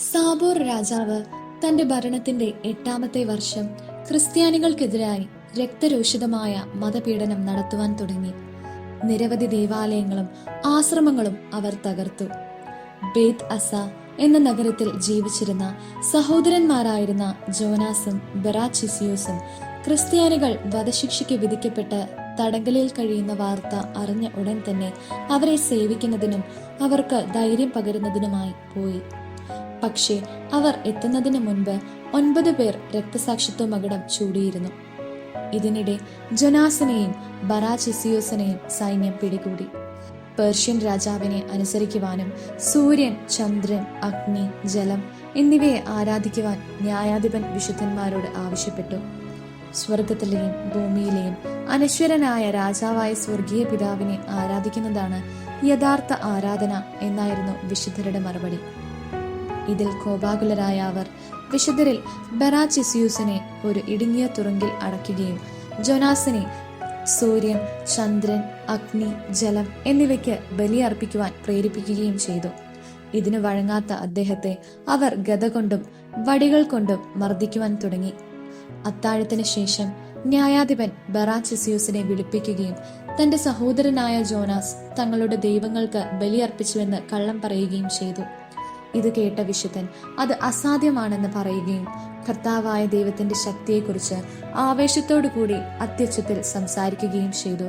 സാബോർ രാജാവ് തന്റെ ഭരണത്തിന്റെ എട്ടാമത്തെ വർഷം ക്രിസ്ത്യാനികൾക്കെതിരായി രക്തരൂഷിതമായ മതപീഡനം നടത്തുവാൻ തുടങ്ങി. നിരവധി ദേവാലയങ്ങളും ആശ്രമങ്ങളും അവർ തകർത്തു. ബേത് അസ എന്ന നഗരത്തിൽ ജീവിച്ചിരുന്ന സഹോദരന്മാരായിരുന്ന ജോനാസും ബെറാച്ചിസിയോസും ക്രിസ്ത്യാനികൾ വധശിക്ഷയ്ക്ക് വിധിക്കപ്പെട്ട് തടങ്കലിൽ കഴിയുന്ന വാർത്ത അറിഞ്ഞ ഉടൻ തന്നെ അവരെ സേവിക്കുന്നതിനും അവർക്ക് ധൈര്യം പകരുന്നതിനുമായി പോയി. പക്ഷേ അവർ എത്തുന്നതിന് മുൻപ് ഒൻപത് പേർ രക്തസാക്ഷിത്വം അകടം ചൂടിയിരുന്നു. ഇതിനിടെ ജൊനാസിനെയും ബറാച്ചിസിയോസിനെയും സൈന്യം പിടികൂടി. പേർഷ്യൻ രാജാവിനെ അനുസരിക്കുവാനും സൂര്യൻ ചന്ദ്രൻ അഗ്നി ജലം എന്നിവയെ ആരാധിക്കുവാൻ ന്യായാധിപൻ വിശുദ്ധന്മാരോട് ആവശ്യപ്പെട്ടു. സ്വർഗത്തിലെയും ഭൂമിയിലെയും അനശ്വരനായ രാജാവായ സ്വർഗീയ പിതാവിനെ ആരാധിക്കുന്നതാണ് യഥാർത്ഥ ആരാധന എന്നായിരുന്നു വിശുദ്ധരുടെ മറുപടി. ഇതിൽ കോപാകുലരായ അവർ വിശുദ്ധരിൽ ബെറാച്ചിസിയൂസിനെ ഒരു ഇടുങ്ങിയ തുറങ്കിൽ അടയ്ക്കുകയും ജൊനാസിനെ സൂര്യൻ ചന്ദ്രൻ അഗ്നി ജലം എന്നിവയ്ക്ക് ബലിയർപ്പിക്കുവാൻ പ്രേരിപ്പിക്കുകയും ചെയ്തു. ഇതിനു വഴങ്ങാത്ത അദ്ദേഹത്തെ അവർ ഗത കൊണ്ടും വടികൾ കൊണ്ടും മർദ്ദിക്കുവാൻ തുടങ്ങി. അത്താഴത്തിന് ശേഷം ന്യായാധിപൻ ബറാച്ചിസിയൂസിനെ വിളിപ്പിക്കുകയും തന്റെ സഹോദരനായ ജോനാസ് തങ്ങളുടെ ദൈവങ്ങൾക്ക് ബലിയർപ്പിച്ചുവെന്ന് കള്ളം പറയുകയും ചെയ്തു. ഇത് കേട്ട വിശുദ്ധൻ അത് അസാധ്യമാണെന്ന് പറയുകയും കർത്താവായ ദൈവത്തിന്റെ ശക്തിയെക്കുറിച്ച് ആവേശത്തോടു കൂടി അത്യച്ചത്തിൽ സംസാരിക്കുകയും ചെയ്തു.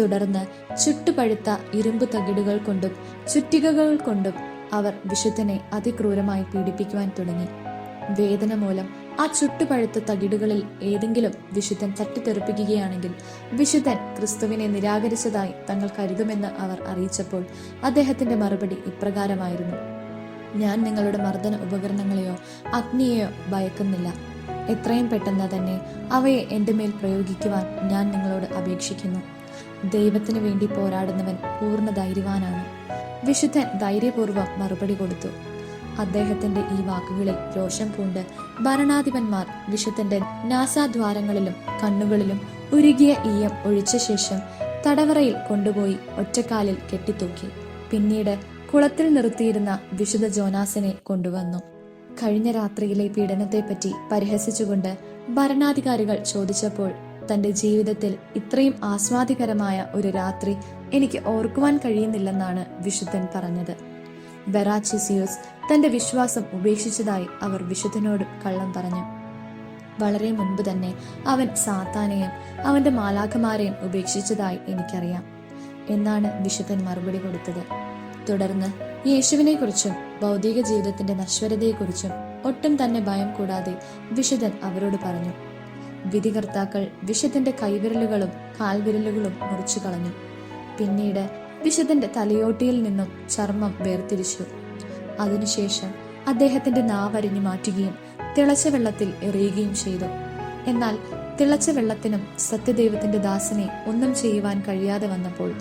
തുടർന്ന് ചുട്ടുപഴുത്ത ഇരുമ്പ് തകിടുകൾ കൊണ്ടും ചുറ്റികകൾ കൊണ്ടും അവർ വിശുദ്ധനെ അതിക്രൂരമായി പീഡിപ്പിക്കുവാൻ തുടങ്ങി. വേദന മൂലം ആ ചുട്ടുപഴുത്ത തകിടുകളിൽ ഏതെങ്കിലും വിശുദ്ധൻ തട്ടിത്തെറിപ്പിക്കുകയാണെങ്കിൽ വിശുദ്ധൻ ക്രിസ്തുവിനെ നിരാകരിച്ചതായി തങ്ങൾ കരുതുമെന്ന് അവർ അറിയിച്ചപ്പോൾ അദ്ദേഹത്തിന്റെ മറുപടി ഇപ്രകാരമായിരുന്നു. ഞാൻ നിങ്ങളുടെ മർദ്ദന ഉപകരണങ്ങളെയോ അഗ്നിയെയോ ഭയക്കുന്നില്ല. എത്രയും പെട്ടെന്ന് തന്നെ അവയെ എന്റെ മേൽ പ്രയോഗിക്കുവാൻ ഞാൻ നിങ്ങളോട് അപേക്ഷിക്കുന്നു. ദൈവത്തിനു വേണ്ടി പോരാടുന്നവൻ പൂർണ ധൈര്യവാനാണ്. വിശുദ്ധൻ ധൈര്യപൂർവം മറുപടി കൊടുത്തു. അദ്ദേഹത്തിന്റെ ഈ വാക്കുകളിൽ രോഷം പൂണ്ട് ഭരണാധിപന്മാർ വിശുദ്ധന്റെ നാസാദ്വാരങ്ങളിലും കണ്ണുകളിലും ഉരുകിയ ഈയം ഒഴിച്ച ശേഷം തടവറയിൽ കൊണ്ടുപോയി ഒറ്റക്കാലിൽ കെട്ടിത്തൂക്കി. പിന്നീട് കുളത്തിൽ നിർത്തിയിരുന്ന വിശുദ്ധ ജോനാസിനെ കൊണ്ടുവന്നു. കഴിഞ്ഞ രാത്രിയിലെ പീഡനത്തെപ്പറ്റി പരിഹസിച്ചുകൊണ്ട് ഭരണാധികാരികൾ ചോദിച്ചപ്പോൾ തന്റെ ജീവിതത്തിൽ ഇത്രയും ആസ്വാദികരമായ ഒരു രാത്രി എനിക്ക് ഓർക്കുവാൻ കഴിയുന്നില്ലെന്നാണ് വിശുദ്ധൻ പറഞ്ഞത്. ബെറാച്ചിസിയോസ് തന്റെ വിശ്വാസം ഉപേക്ഷിച്ചതായി അവർ വിശുദ്ധനോട് കള്ളം പറഞ്ഞു. വളരെ മുൻപ് തന്നെ അവൻ സാത്താനെയും അവന്റെ മാലാഖമാരെയും ഉപേക്ഷിച്ചതായി എനിക്കറിയാം. എന്നാണ് വിശുദ്ധൻ മറുപടി കൊടുത്തത്. തുടർന്ന് യേശുവിനെക്കുറിച്ചും ഭൗതിക ജീവിതത്തിന്റെ നശ്വരതയെക്കുറിച്ചും ഒട്ടും തന്നെ ഭയം കൂടാതെ വിശുദ്ധൻ അവരോട് പറഞ്ഞു വിധികർത്താക്കൾ വിശുദ്ധന്റെ കൈവിരലുകളും കാൽവിരലുകളും മുറിച്ചു കളഞ്ഞു. പിന്നീട് വിശുദ്ധന്റെ തലയോട്ടിയിൽ നിന്നും ചർമ്മം വേർതിരിച്ചു. അതിനുശേഷം അദ്ദേഹത്തിന്റെ നാവരിഞ്ഞു മാറ്റുകയും തിളച്ച വെള്ളത്തിൽ എറിയുകയും ചെയ്തു. എന്നാൽ തിളച്ച വെള്ളത്തിനും സത്യദൈവത്തിന്റെ ദാസനെ ഒന്നും ചെയ്യുവാൻ കഴിയാതെ വന്നപ്പോൾ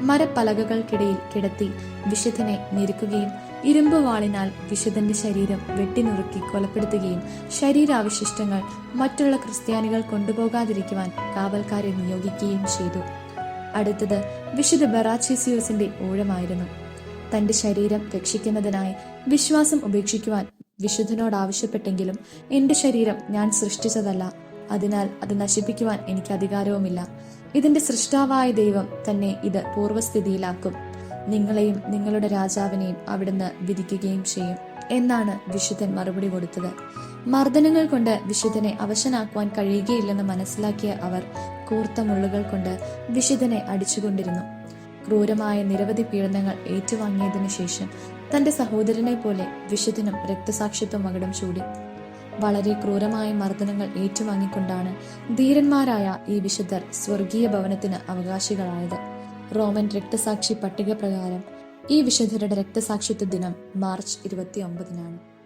മരപ്പലകകൾക്കിടയിൽ കിടത്തി വിശുദ്ധനെ ഞെരുക്കുകയും ഇരുമ്പ് വാളിനാൽ വിശുദ്ധന്റെ ശരീരം വെട്ടിനുറുക്കി കൊലപ്പെടുത്തുകയും ശരീരാവശിഷ്ടങ്ങൾ മറ്റുള്ള ക്രിസ്ത്യാനികൾ കൊണ്ടുപോകാതിരിക്കുവാൻ കാവൽക്കാരെ നിയോഗിക്കുകയും ചെയ്തു. അടുത്തത് വിശുദ്ധ ബറാച്ചിസിയോസിന്റെ ഊഴമായിരുന്നു. തന്റെ ശരീരം രക്ഷിക്കുന്നതിനായി വിശ്വാസം ഉപേക്ഷിക്കുവാൻ വിശുദ്ധനോട് ആവശ്യപ്പെട്ടെങ്കിലും എന്റെ ശരീരം ഞാൻ സൃഷ്ടിച്ചതല്ല. അതിനാൽ അത് നശിപ്പിക്കുവാൻ എനിക്ക് അധികാരവുമില്ല. ഇതിന്റെ സൃഷ്ടാവായ ദൈവം തന്നെ ഇത് പൂർവസ്ഥിതിയിലാക്കും നിങ്ങളെയും നിങ്ങളുടെ രാജാവിനെയും അവിടുന്ന് വിധിക്കുകയും ചെയ്യും. എന്നാണ് വിശുദ്ധൻ മറുപടി കൊടുത്തത്. മർദ്ദനങ്ങൾ കൊണ്ട് വിശുദ്ധനെ അവശനാക്കുവാൻ കഴിയുകയില്ലെന്ന് മനസ്സിലാക്കിയ അവർ കൂർത്ത മുള്ളുകൾ കൊണ്ട് വിശുദ്ധനെ അടിച്ചുകൊണ്ടിരുന്നു. ക്രൂരമായ നിരവധി പീഡനങ്ങൾ ഏറ്റുവാങ്ങിയതിനു ശേഷം തന്റെ സഹോദരനെ പോലെ വിശുദ്ധനും രക്തസാക്ഷിത്വം മകടം ചൂടി. വളരെ ക്രൂരമായ മർദ്ദനങ്ങൾ ഏറ്റുവാങ്ങിക്കൊണ്ടാണ് ധീരന്മാരായ ഈ വിശുദ്ധർ സ്വർഗീയ ഭവനത്തിന് അവകാശികളായത്. റോമൻ രക്തസാക്ഷി പട്ടിക പ്രകാരം ഈ വിശുദ്ധരുടെ രക്തസാക്ഷിത്വ ദിനം മാർച്ച് ഇരുപത്തി ഒമ്പതിനാണ്